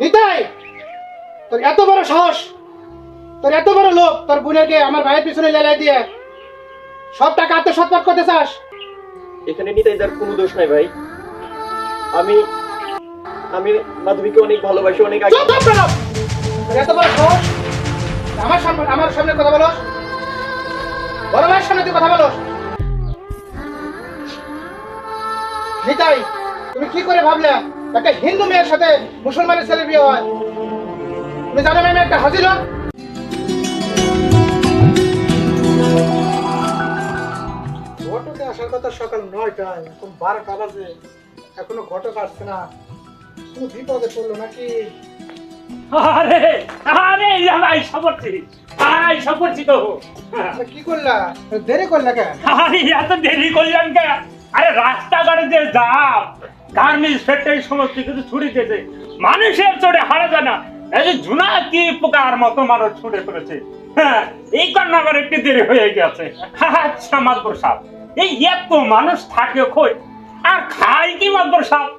নিতাই তোর এত বড় সাহস তোর এত বড় লোক তোর বোনেরকে আমার ভাইয়ের পিছনে লেলাই দিয়ে সব টাকা আত্মসৎপাত করতে চাস? এখানে নিতাই যার কোনো দোষ নাই ভাই। আমি আমি মাধবীকে অনেক ভালোবাসি অনেক আগে তোর এত বড় সাহস? আমার সামনে আমার সামনে কথা বলো। বড় ভাইয়ের সামনে তুই কথা বলো। নিতাই তুমি কি করে ভাবলে? একটা হিন্দু মেয়ের সাথে মুসলমানের ছেলের বিয়ে হয়। তুমি জানো আমি একটা হাজির? ঘটকে আসার কথা সকাল নয়টায় এখন বারোটা বাজে। এখনও ঘটক আসছে না। তুমি বিপদে পড়ল নাকি? আরে আরে ভাই সপরছি আই সপরছি তো। কি করলা? দেরি করলা কেন? আরে এত দেরি করলেন কে আরে রাস্তাঘাটে যে জাম গার্মেন্টস ফ্যাক্টরি সমস্ত কিছু দিয়েছে। মানুষের চড়ে হারা যায় না। এই যে জুনা কি পোকার মতো মানুষ ছুটে পড়েছে হ্যাঁ এই কারণে আবার একটু দেরি হয়ে গেছে। আচ্ছা সাহেব এই এত মানুষ থাকে কই? আর খাই কি সাহেব।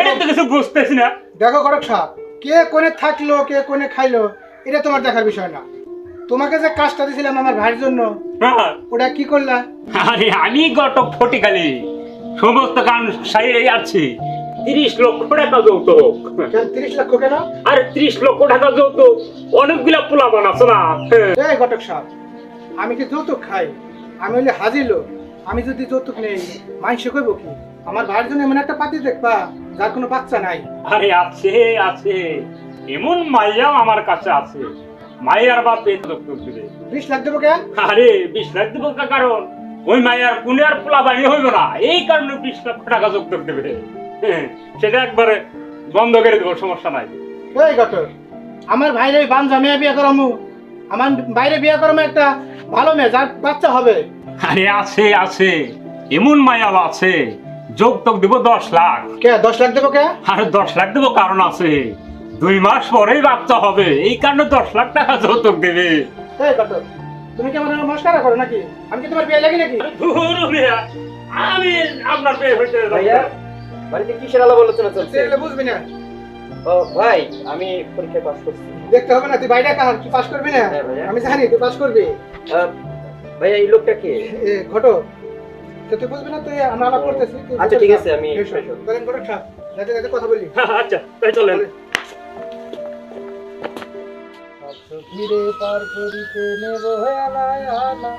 এটা তো কিছু বুঝতেছি না। দেখো সাহেব কে কোনে থাকল কে কোনে খাইলো এটা তোমার দেখার বিষয় না। তোমাকে যে কাজটা দিয়েছিলাম আমার ভাইয়ের জন্য হ্যাঁ। ওটা কি করলা? আরে আমি গত ফটিকালি। সমস্ত গান সাইরে আছি। তিরিশ লক্ষ টাকা যৌতুক। তিরিশ লক্ষ কেন? আরে ত্রিশ লক্ষ টাকা যৌতুক। অনেকগুলা পোলা বানাচ্ছে না। এই ঘটক সাহেব আমি কি যৌতুক খাই? আমি হলে হাজির লোক। আমি যদি যৌতুক নেই মাংস কইব কি? আমার ভাইয়ের জন্য এমন একটা পাতি দেখবা যার কোনো বাচ্চা নাই। আরে আছে আছে। এমন মাইয়াও আমার কাছে আছে। মাইয়ার বাপ এই যৌতুক দিবে। বিশ লাখ দেবো কেন? আরে বিশ লাখ দেবো কারণ? ওই মাইয়ার কোনে আর পোলা বানিয়ে হইব না। এই কারণে বিশ লক্ষ টাকা যৌতুক দেবে। হ্যাঁ, সেটা একবারে বন্ধ করে দেবো সমস্যা নাই। এই আমার ভাইরে বাঞ্জা মেয়ে বিয়ে করামু। আমার বাইরে বিয়ে করামু একটা ভালো মেয়ে যার বাচ্চা হবে। আরে আছে আছে। এমন মায়াল আছে যোগ তোক দেবো দশ লাখ। কে দশ লাখ দেবো কে? আরে দশ লাখ দেবো কারণ আছে। দুই মাস পরেই বাচ্চা হবে এই কারণে দশ লাখ টাকা যৌতুক দেবে। এই ঘটক তুমি কি আমার নমস্কার করো নাকি? আমি কি তোমার বিয়ে লাগি নাকি? আরে মিয়া, আমি আপনার পেয়ে হইতে ভাইয়া বাড়িতে কিসের আলাপ আলোচনা চলছে সেগুলো বুঝবি না। ও ভাই আমি পরীক্ষায় পাস করছি। দেখতে হবে না তুই বাইরে কাহার তুই পাস করবি না? হ্যাঁ ভাইয়া। আমি জানি তুই পাস করবি। আহ, ভাইয়া এই লোকটা কে? এ, ঘটক তো তুই বুঝবি না তুই আমরা আলাপ করতেছি আচ্ছা, ঠিক আছে, আমি- কথা বলি। আচ্ছা তাই চলেন। ফিরে পার করিতে নেব আনায় আনা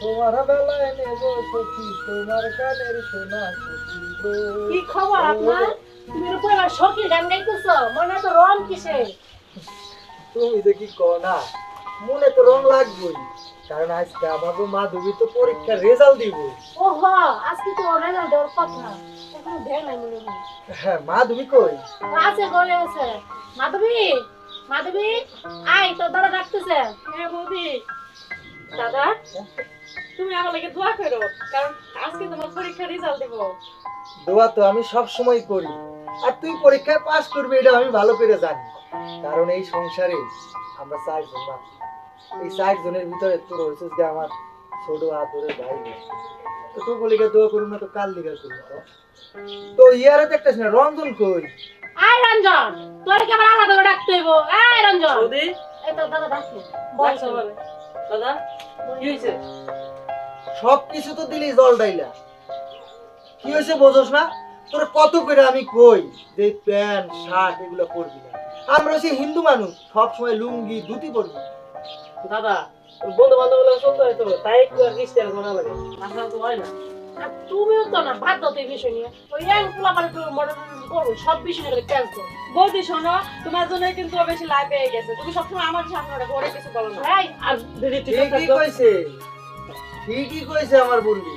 তোমার বেলায় নেব সখী তোমার কানের সোনা সখী। কি খবর আপনার? তুমি এবার শখের গান গাইতেছো মনে তো রং কিসে? তুমি যে কি কও না মনে তো রং লাগবেই কারণ আজকে আমাকে মাধবী তো পরীক্ষার রেজাল্ট দিব। ও হ আজকে তো রেজাল্ট দেওয়ার কথা এখন দেয় নাই মনে হয়। হ্যাঁ মাধবী কই? আছে গলে আছে। মাধবী? মাধবী আয় তোর দাদা ডাকতেছে। হ্যাঁ বৌদি। দাদা? তুমি আমার লাগে দোয়া করো কারণ আজকে তোমার পরীক্ষার রেজাল্ট দেবো। দোয়া তো আমি সব সময় করি। আর তুই পরীক্ষায় পাস করবি এটা আমি ভালো করে জানি। কারণ এই সংসারে আমরা চারজন না এই চারজনের ভিতরে তোর হয়েছিস যে আমার ছোট আদরের ভাই। তো তোর বলিকে দোয়া করুন না তো কাল লিগা করুন তো। তো ইয়ারে দেখতেছ না রঞ্জন কই? আয় রঞ্জন তোর কি আবার আলাদা করে ডাকতে হইব? আয় রঞ্জন। এই দাদা ডাকছে। কি সব কিছু তো দিলি জল ডাইলা। কি হয়েছে বোঝোস না? তোর কত করে আমি কই যে প্যান্ট শার্ট এগুলো পরবি না। আমরা হচ্ছে হিন্দু মানুষ সব সময় লুঙ্গি ধুতি পরবি। দাদা বন্ধু বান্ধব চলতে হয়তো তাই একটু আর খ্রিস্টান করা লাগে। আসলে তো হয় না। আর তুমিও তো না বাদ দাও তো এই বিষয় নিয়ে। ওই এক পোলা মানে তো মডেল করব সব বিষয় নিয়ে বৌদি শোনো তোমার জন্য কিন্তু ও বেশি লাইফ পেয়ে গেছে। তুমি সবসময় আমার সামনে রাখো ওরে কিছু বলো না। এই আর দিদি ঠিক ঠিকই কইছে। ঠিকই কইছে আমার বন্ধু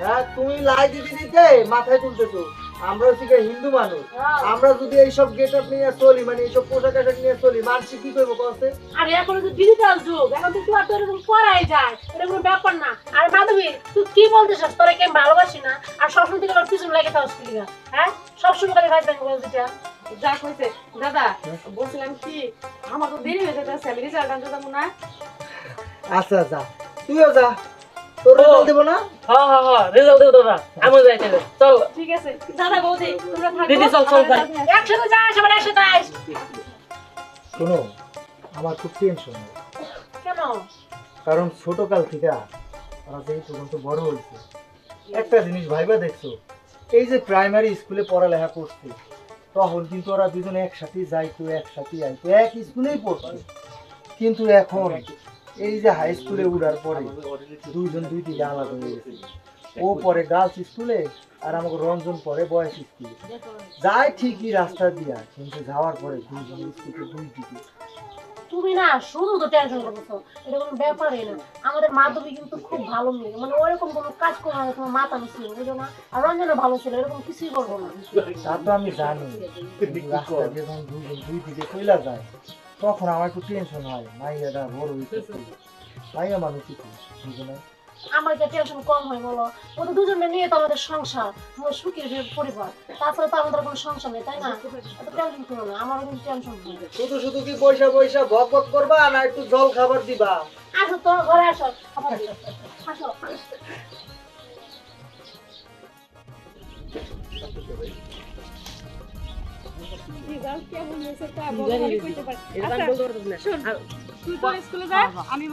হ্যাঁ তুমি লাই দিতে দিতে মাথায় তুলতেছো। আমরা হচ্ছে হিন্দু মানুষ। হ্যাঁ। আমরা যদি এইসব গেট আপ নিয়ে চলি মানে এইসব পোশাক আশাক নিয়ে চলি মানুষ কি করব কষ্ট আর এখন তো ডিজিটাল যুগ এখন তো তোমার তো এরকম করাই যায় এটা কোনো ব্যাপার না। আর মাধবী তুই কি বলতে চাস তোরা কে ভালোবাসি না? আর সবসময় থেকে ওর পিছনে লেগে থাকস কি? হ্যাঁ? সবসময় করে ভাই ব্যাংক বলতে চাস? যা কইছে দাদা বলছিলাম কি আমার তো দেরি হয়ে যেতেছে আমি রেজাল্ট আনতে যাব না। আচ্ছা যা তুইও যা। তোর রেজাল্ট দেবো না? হ্যাঁ হ্যাঁ হ্যাঁ রেজাল্ট দেবো দাদা আমি যাইতে হবে চল। ঠিক আছে। দাদা বৌদি তোমরা থাকো। দিদি, চল, চল, যাই। একসাথে যাস আবার একসাথে আস শোনো আমার খুব টেনশন কেন? কারণ ছোটকাল থেকে ওরা যে এই বড় হয়েছে একটা জিনিস ভাইবা দেখছ এই যে প্রাইমারি স্কুলে পড়ালেখা করছে তখন কিন্তু ওরা দুজনে একসাথে যাইতো একসাথে আইতো এক স্কুলেই পড়তো কিন্তু এখন এই যে হাই স্কুলে উঠার পরে দুইজন দুই দিকে আলাদা হয়ে গেছে। ও পরে গার্লস স্কুলে আর আমাকে রঞ্জন পরে বয়স স্কুলে যায় ঠিকই রাস্তা দিয়া কিন্তু যাওয়ার পরে দুইজন স্কুলে দুই দিকে তুমি না শুধু তো টেনশন করতেছো এটা কোনো ব্যাপারই না। আমাদের মাধবী কিন্তু খুব ভালো মেয়ে মানে ওরকম কোনো কাজ করব না তোমার মাথা মিছিল বুঝো না? আর রঞ্জনও ভালো ছিল এরকম কিছুই করব না। তা তো আমি জানি কিন্তু রাস্তা দিয়ে যখন দুই দিকে চইলা যায় তখন আমার একটু টেনশন হয়। মাইয়াটা বড় হইতে মাইয়া মানুষ কি বুঝো না আমার যে টেনশন কম হয় বলো। ও তো দুজনে নিয়ে তো আমাদের সংসার। আমার সুখের পরিবার তাছাড়া তো আমাদের কোনো সংসার নেই তাই না? এত টেনশন করো না আমারও কিন্তু টেনশন হয় শুধু শুধু কি পয়সা পয়সা ভক ভক করবা না একটু জল খাবার দিবা? আসো তো ঘরে আসো। খাবার দিও। আসো। তো আমি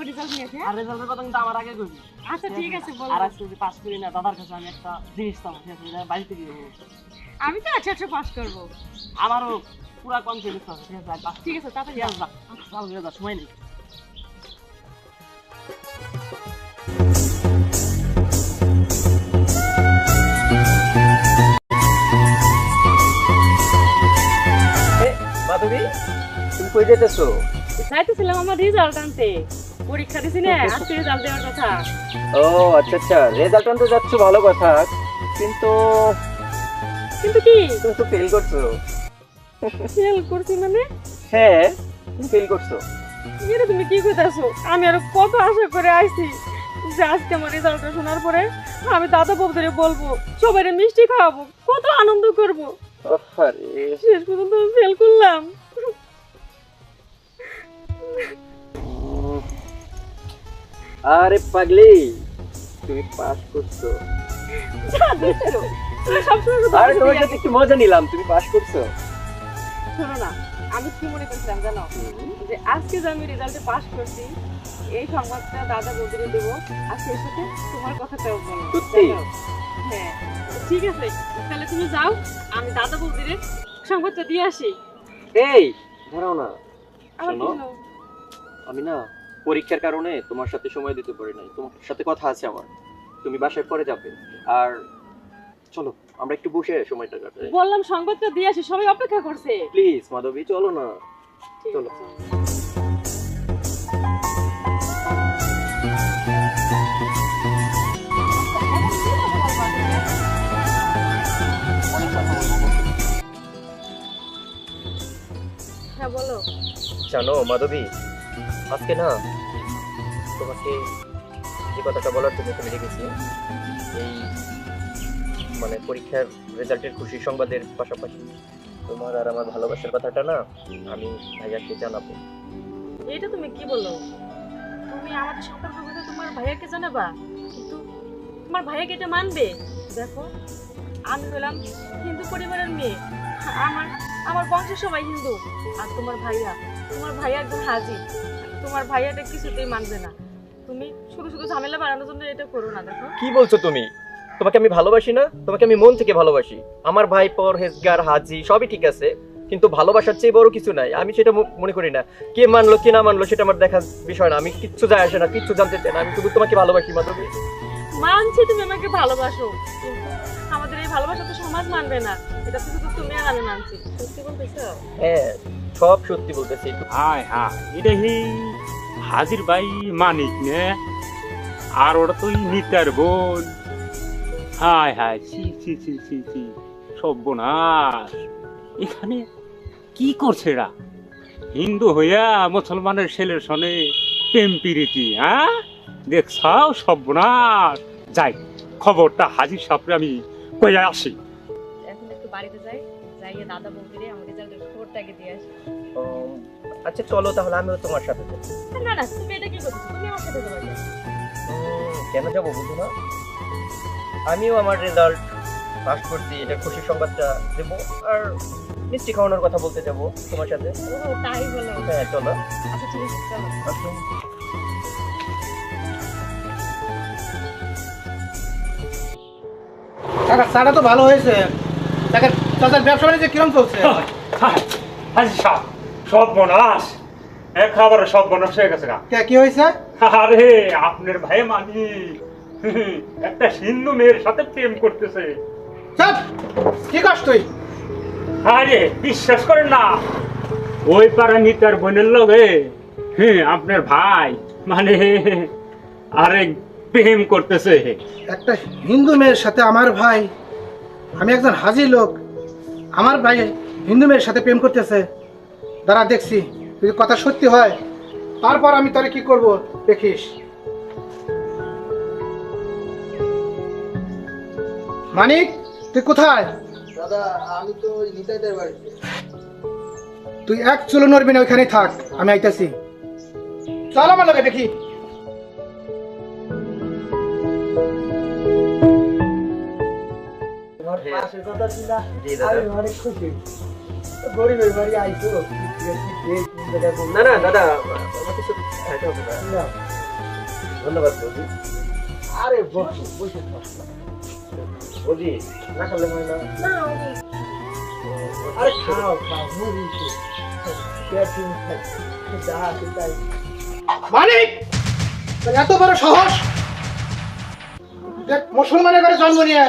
আচ্ছা ঠিক আছে আছে বাড়িতে তো আচ্ছা আচ্ছা পাস করব আমারও পুরা কনফিডেন্স আছে ঠিক আছে ঠিক যা চল যা সময় নেই। কই যেতেছো যাইতেছিলাম আমার রেজাল্ট আনতে। পরীক্ষা দিছি না আজকে রেজাল্ট দেওয়ার কথা। ও আচ্ছা আচ্ছা। রেজাল্ট আনতে যাচ্ছ ভালো কথা। কিন্তু কিন্তু কি? তুমি তো ফেল করছ। ফেল করছি মানে? হ্যাঁ তুমি ফেল করছ। এটা তুমি কি কইতাছো? আমি আর কত আশা করে আইছি যে আজকে আমার রেজাল্টটা শোনার পরে আমি দাদা বৌদিরে বলব সবাই মিষ্টি খাওয়াবো কত আনন্দ করব। শেষ পর্যন্ত ফেল করলাম। আরে পাগলি তুমি পাস করছ। আরে তোমার সাথে একটু মজা নিলাম তুমি পাস করছ। শোনো না আমি কি মনে করছিলাম জানো? যে আজকে যে আমি রেজাল্টে পাস করছি এই সংবাদটা দাদা বৌদিরে দেবো আর সেই সাথে তোমার কথাটাও বলব সত্যি? হ্যাঁ। ঠিক আছে তাহলে তুমি যাও আমি দাদা বৌদিরে সংবাদটা দিয়ে আসি। এই দাঁড়াও না। শোনো। আমি না পরীক্ষার কারণে তোমার সাথে সময় দিতে পারি নাই। তোমার সাথে কথা আছে আমার। তুমি বাসায় পরে যাবে। আর চলো আমরা একটু বসে সময়টা কাটাই। বললাম সংবাদটা দিয়ে আসি সবাই অপেক্ষা করছে। প্লিজ মাধবী চলো না। চলো। হ্যাঁ বলো। জানো মাধবী আজকে না তোমাকে যে কথাটা বলার জন্য তুমি রেখেছি, এই মানে পরীক্ষার রেজাল্টের খুশি সংবাদের পাশাপাশি তোমার আর আমার ভালোবাসার কথাটা না আমি ভাইয়াকে জানাব। এটা তুমি কি বলো তুমি আমাদের সম্পর্কের কথা তোমার ভাইয়াকে জানাবা, কিন্তু তোমার ভাইয়াকে এটা মানবে? দেখো, আমি হলাম হিন্দু পরিবারের মেয়ে, আমার আমার বংশের সবাই হিন্দু, আর তোমার ভাইয়া তোমার ভাইয়া একদম হাজি। তোমার ভাইয়াটা কিছুতেই মানবে না। তুমি শুধু শুধু ঝামেলা বাড়ানোর জন্য এটা করো না দেখো। কি বলছো তুমি? তোমাকে আমি ভালোবাসি না? তোমাকে আমি মন থেকে ভালোবাসি। আমার ভাই পর হেসগার হাজি সবই ঠিক আছে কিন্তু ভালোবাসার চেয়ে বড় কিছু নাই। আমি সেটা মনে করি না। কে মানলো কে না মানলো সেটা আমার দেখার বিষয় না। আমি কিচ্ছু যায় আসে না কিচ্ছু জানতে চাই না। আমি শুধু তোমাকে ভালোবাসি মাধবী। মানছি তুমি আমাকে ভালোবাসো কিন্তু আমাদের এই ভালোবাসা তো সমাজ মানবে না। এটা তো শুধু তুমি আর আমি মানছি। সত্যি বলতেছো? হ্যাঁ সব সত্যি বলতেছি। হায় হায় এটা হি হাজির ভাই মানিক নে। আর ওটা তো নিতার বোন। হায় হায়, ছি ছি ছি ছি ছি। সর্বনাশ। এখানে কি করছে এরা? হিন্দু হইয়া মুসলমানের ছেলের সনে প্রেম প্রীতি হ্যাঁ? দেখছাও, সর্বনাশ। যাই, খবরটা হাজির সাপরে আমি কইয়া আসি। এখন একটু বাড়িতে যাই। যাইয়ে দাদা বৌদিরে আমাকে দিয়ে আসি। আচ্ছা চলো তাহলে আমিও তোমার সাথে যাব না না তুমি এটা কি করছ? তুমি আমার সাথে যাবে। কেন যাব বুঝো না? আমিও আমার রেজাল্ট পাস করছি এটা খুশি সংবাদটা দেবো আর মিষ্টি খাওয়ানোর কথা বলতে যাব তোমার সাথে। ও তাই বলো? হ্যাঁ চলো। আচ্ছা ঠিক আছে চলো। কাকা চাটা তো ভালো হয়েছে। কাকা চাচার ব্যবসা বাণিজ্য কিরম চলছে? হাজি সাহ সব বনাস। এক খাবারের সব হয়ে গেছে কি হয়েছে? আরে আপনার ভাই মানি একটা হিন্দু মেয়ের সাথে প্রেম করতেছে। চাপ! কি কাজ তুই? আরে বিশ্বাস করেন না। ওই পাড়া নিতার বোনের লগে হ্যাঁ আপনার ভাই মানে আরে প্রেম করতেছে। একটা হিন্দু মেয়ের সাথে আমার ভাই আমি একজন হাজি লোক। আমার ভাই হিন্দু মেয়ের সাথে প্রেম করতেছে। দাঁড়া দেখছি যদি কথা সত্যি হয় তারপর আমি তাহলে কি করব? দেখিস। মানিক তুই কোথায়? দাদা আমি তো নিতাইদের বাড়িতে তুই এক চুলো নড়বি না ওইখানেই থাক আমি আইতাছি। চল আমার লগে দেখি। তোমার পাশে কথা ছিল আমি অনেক খুশি। গরিবের বাড়ি আইছো না না দাদা কিছু খাইতে হবে না। ধন্যবাদ বৌদি। আরে বসো বসে থাকো। বৌদি না খালে হয় না। না আরে খাও খাও মুড়ি পেটুন যা আছে তাই। মানিক! এত বড় সাহস! দেখ মুসলমানের ঘরে জন্ম নিয়ে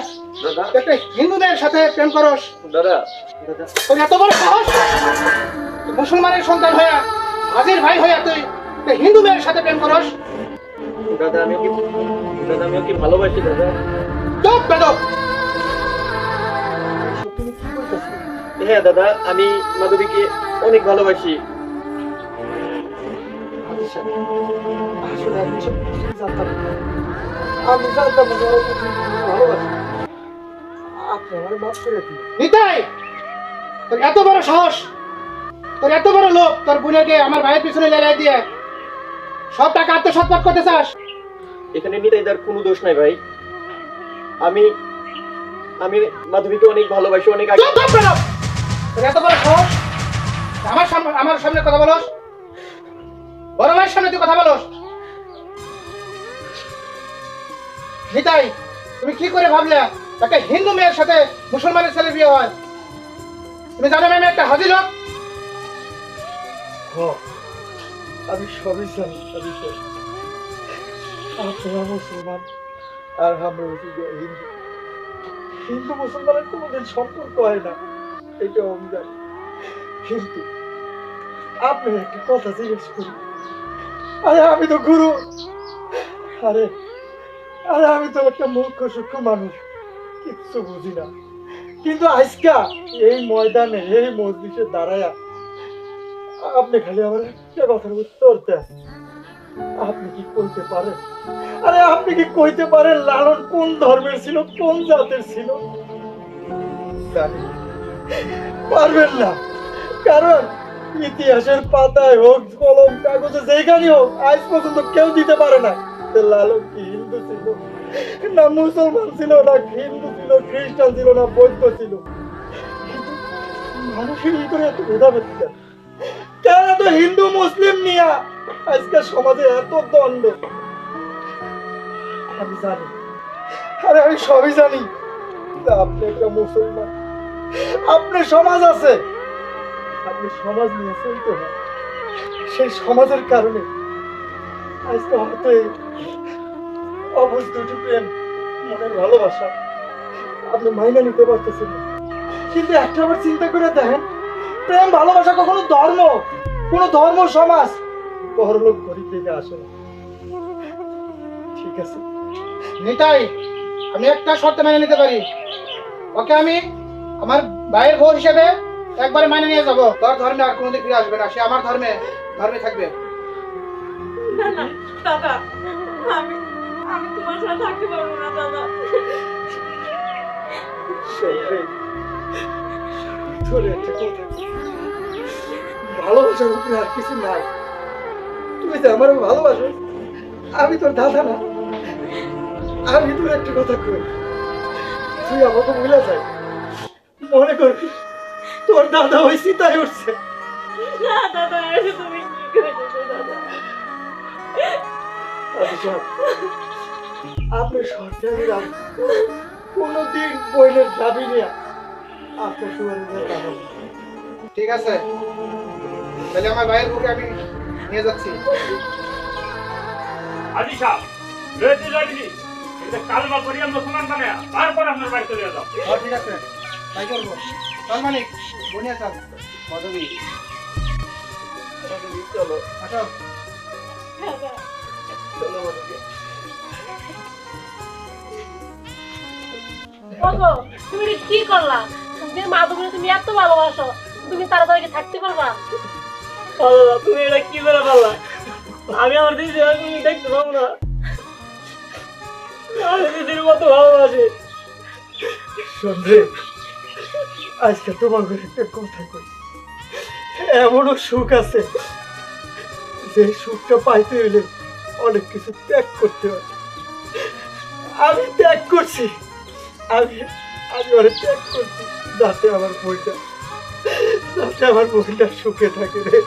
একটা হিন্দু মেয়ের সাথে প্রেম করস। দাদা। তোর এত বড় সাহস? মুসলমানের সন্তান হইয়া হাজির ভাই হইয়া তুই একটা হিন্দু মেয়ের সাথে প্রেম করস। দাদা আমি ওকে দাদা আমি ওকে ভালোবাসি দাদা? চুপ কি হ্যাঁ দাদা আমি মাধবীকে অনেক ভালোবাসি। আমি জানতাম না। আমি জানতাম ভালোবাসে। নিতাই তোর এত বড় সাহস তোর এত বড় লোক তোর বোনকে আমার ভাইয়ের পিছনে লেলাই দিয়ে সব টাকা আত্মসৎপাত করতে চাস? এখানে নিতাইদার কোনো দোষ নাই ভাই। আমি আমি মাধবীকে অনেক ভালোবাসি অনেক আগে তোর এত বড় সাহস আমার সামনে আমার সামনে কথা বলস? বড় ভাইয়ের সামনে তুই কথা বলস? নিতাই তুমি কি করে ভাবলে? একটা হিন্দু মেয়ের সাথে মুসলমানের ছেলে বিয়ে হয়। তুমি জানো আমি একটা হাজি লোক হ, আমি সবই জানি সবই আপনারা মুসলমান আর আমরা হিন্দু। হিন্দু মুসলমানের কোনোদিন সম্পর্ক হয় না এটা আমি জানি। কিন্তু আপনি একটা কথা জিজ্ঞেস করি আরে আমি তো গুরু। আরে আরে আমি তো একটা মূর্খ সূক্ষ্ম মানুষ। কিচ্ছু বুঝি না। কিন্তু আজকা এই ময়দানে, এই মসজিদে দাঁড়ায়া আপনি খালি আমার একটা কথার উত্তর দেন। আপনি কি কইতে পারেন? আরে আপনি কি কইতে পারেন লালন কোন ধর্মের ছিল, কোন জাতের ছিল? পারবেন না। কারণ ইতিহাসের পাতায় হোক, কলম, কাগজে যেখানে হোক, আজ পর্যন্ত কেউ দিতে পারে না লালন কি হিন্দু ছিল না মুসলমান ছিল না হিন্দু ছিল, খ্রিস্টান ছিল না, বৌদ্ধ ছিল। মানুষের ভিতরে এত ভেদাভেদ কেন? হিন্দু, মুসলিম নিয়া আজকে সমাজে এত আমি জানি। আরে, আমি সবই জানি। আপনি একটা মুসলমান। আপনার সমাজ আছে। আপনি সমাজ নিয়ে চলতে হয় সেই সমাজের কারণে আজকে হয়তো অবুঝ দুটি প্রেম মনের ভালোবাসা। আপনি মাইনে নিতে পারতেছেন কিন্তু একটা আবার চিন্তা করে দেখেন, প্রেম, ভালোবাসা কখনো ধর্ম, কোন ধর্ম, সমাজ বড়লোক গরিব থেকে আসে ঠিক আছে? নিতাই, আমি একটা শর্ত মেনে নিতে পারি। ওকে আমি আমার ভাইয়ের ভোর হিসেবে একবারে মাইনে নিয়ে যাব। তোর ধর্মে আর কোনোদিন ফিরে আসবে না। সে আমার ধর্মে ধর্মে থাকবে। না না, দাদা, আমি আমি তোমার সাথে থাকতে পারব না দাদা। একটা কথা। ভালোবাসার উপরে আর কিছু নাই। তুমি যে আমার ভালোবাসো। আমি তোর দাদা না। আমি তোর একটা কথা কই। তুই আমাকে ভুলে যাই। মনে করবি তোর দাদা ওই সীতায় উঠছে। না দাদা তুমি কি করেছ দাদা? আচ্ছা আপনি সরকারি রাজ কোনোদিন বইনের দাবি নিয়ে আপনার। ঠিক আছে। তাহলে আমার ভাইয়ের বুকে আমি নিয়ে যাচ্ছি। আজি সাহেব রেডি রেডি। এটা কালমা করিয়া মুসলমান বানায় তারপর আপনার বাড়ি চলে যাও ঠিক আছে। তাই করব। চল মানিক বনিয়া চল মাধবী, চলো। আসো চলো ওগো তুমি এটা কি করলা? যে মাধবীরে তুমি এত ভালোবাসো তুমি তাড়াতাড়ি থাকতে পারবা? তুমি এটা কি করে বললা আমি আমার দিদি তুমি দেখতে পাবো না। আমি দিদির মতো ভালোবাসি। সন্ধে আজকে তোমাকে একটা কথা কই। এমনও সুখ আছে যে সুখটা পাইতে হইলে অনেক কিছু ত্যাগ করতে হয়। আমি ত্যাগ করছি। আমি আমি অনেক চেক করছি। যাতে আমার বইটা, যাতে আমার বইটা সুখে থাকে রে,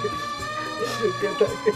সুখে থাকে।